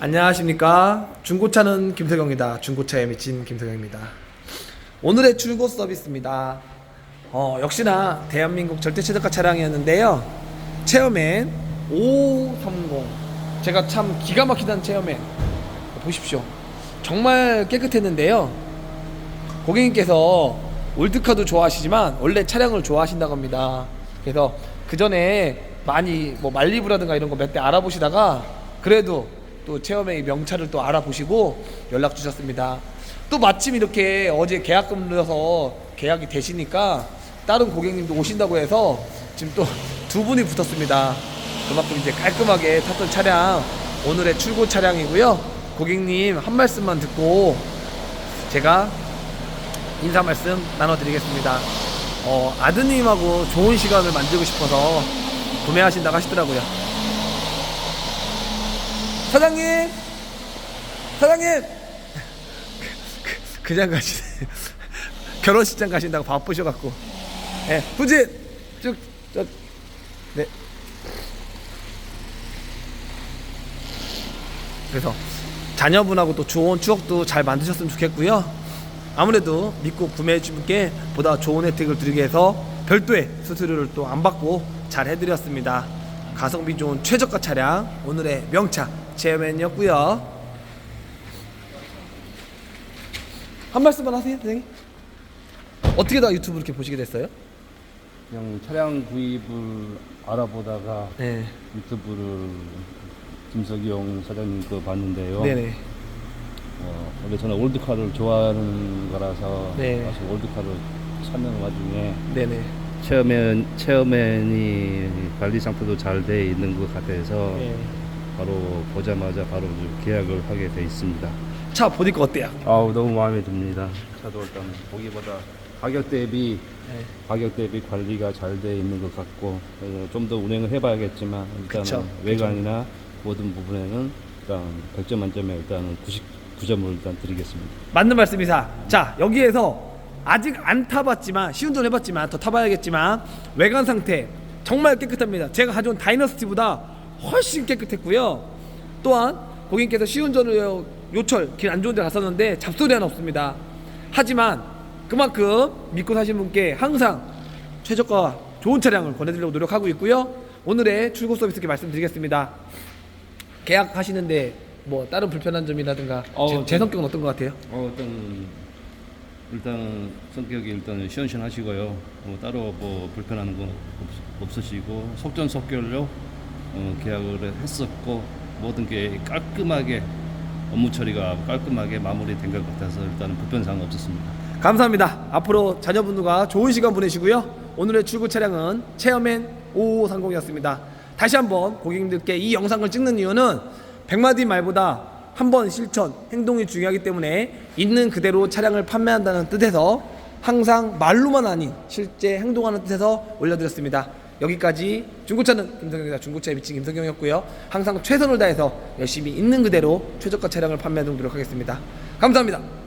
안녕하십니까? 중고차는 김석영입니다. 중고차에 미친 김석영입니다. 오늘의 출고 서비스입니다. 어, 역시나 대한민국 절대 최저가 차량이었는데요. 체어맨 530 제가 참 기가 막히다는 체어맨 보십시오. 정말 깨끗했는데요. 고객님께서 올드카도 좋아하시지만 원래 차량을 좋아하신다고 합니다. 그래서 그 전에 많이 뭐 말리부라든가 이런 거 몇 대 알아보시다가 그래도 또 체험의 명차를 또 알아보시고 연락 주셨습니다. 또 마침 이렇게 어제 계약금 넣어서 계약이 되시니까 다른 고객님도 오신다고 해서 지금 또 두 분이 붙었습니다. 그만큼 이제 깔끔하게 탔던 차량 오늘의 출고 차량이고요. 고객님 한 말씀만 듣고 제가 인사 말씀 나눠드리겠습니다. 어, 아드님하고 좋은 시간을 만들고 싶어서 구매하신다고 하시더라고요. 사장님! 사장님! 그- 그냥 가시네. 결혼식장 가신다고 바쁘셔갖고. 예, 후진! 쭉, 쭉, 네. 그래서 자녀분하고 또 좋은 추억도 잘 만드셨으면 좋겠고요. 아무래도 믿고 구매해 준 분께 보다 좋은 혜택을 드리기 위해서 별도의 수수료를 또 안 받고 잘 해드렸습니다. 가성비 좋은 최저가 차량 오늘의 명차 체험맨이었고요. 한 말씀만 하세요, 선생님. 어떻게 다 유튜브 이렇게 보시게 됐어요? 그냥 차량 구입을 알아보다가 네, 유튜브를 김석영 사장님 거 봤는데요. 네네. 어, 원래 저는 올드카를 좋아하는 거라서 네. 와서 올드카를 찾는 와중에 네네. 체어맨 체어맨이 관리 상태도 잘 돼 있는 것 같아서 네. 바로 보자마자 바로 좀 계약을 하게 돼 있습니다. 차 보니까 어때요? 아우 너무 마음에 듭니다. 차도 일단 보기보다 가격 대비 네. 가격 대비 관리가 잘 돼 있는 것 같고 좀 더 운행을 해봐야겠지만 일단은 그쵸. 외관이나 모든 부분에는 일단 100점 만점에 일단은 99점을 일단 드리겠습니다. 맞는 말씀이사. 자 여기에서 아직 안 타봤지만 시운전 해봤지만 더 타봐야겠지만 외관 상태 정말 깨끗합니다. 제가 가져온 다이너스티보다 훨씬 깨끗했고요. 또한 고객님께서 시운전을 요- 요철 길 안 좋은 데 갔었는데 잡소리 하나 없습니다. 하지만 그만큼 믿고 사신 분께 항상 최저가 좋은 차량을 권해드리려고 노력하고 있고요. 오늘의 출고 서비스께 말씀드리겠습니다. 계약하시는데 뭐 다른 불편한 점이라든가 어, 제, 제 좀- 성격은 어떤 것 같아요? 어, 일단 일단 성격이 일단 시원시원하시고요. 뭐 따로 뭐 불편한 거 없, 없으시고 속전속결로 어, 계약을 했었고 모든 게 깔끔하게 업무 처리가 깔끔하게 마무리된 것 같아서 일단은 불편사항 없었습니다. 감사합니다. 앞으로 자녀분들과 좋은 시간 보내시고요. 오늘의 출고 차량은 체어맨 5530이었습니다. 다시 한번 고객님들께 이 영상을 찍는 이유는 100마디 말보다 한번 실천, 행동이 중요하기 때문에 있는 그대로 차량을 판매한다는 뜻에서 항상 말로만 아닌 실제 행동하는 뜻에서 올려드렸습니다. 여기까지 중고차는 김성경이다. 중고차에 미친 김성경이었고요. 항상 최선을 다해서 열심히 있는 그대로 최저가 차량을 판매하도록 노력하겠습니다. 감사합니다.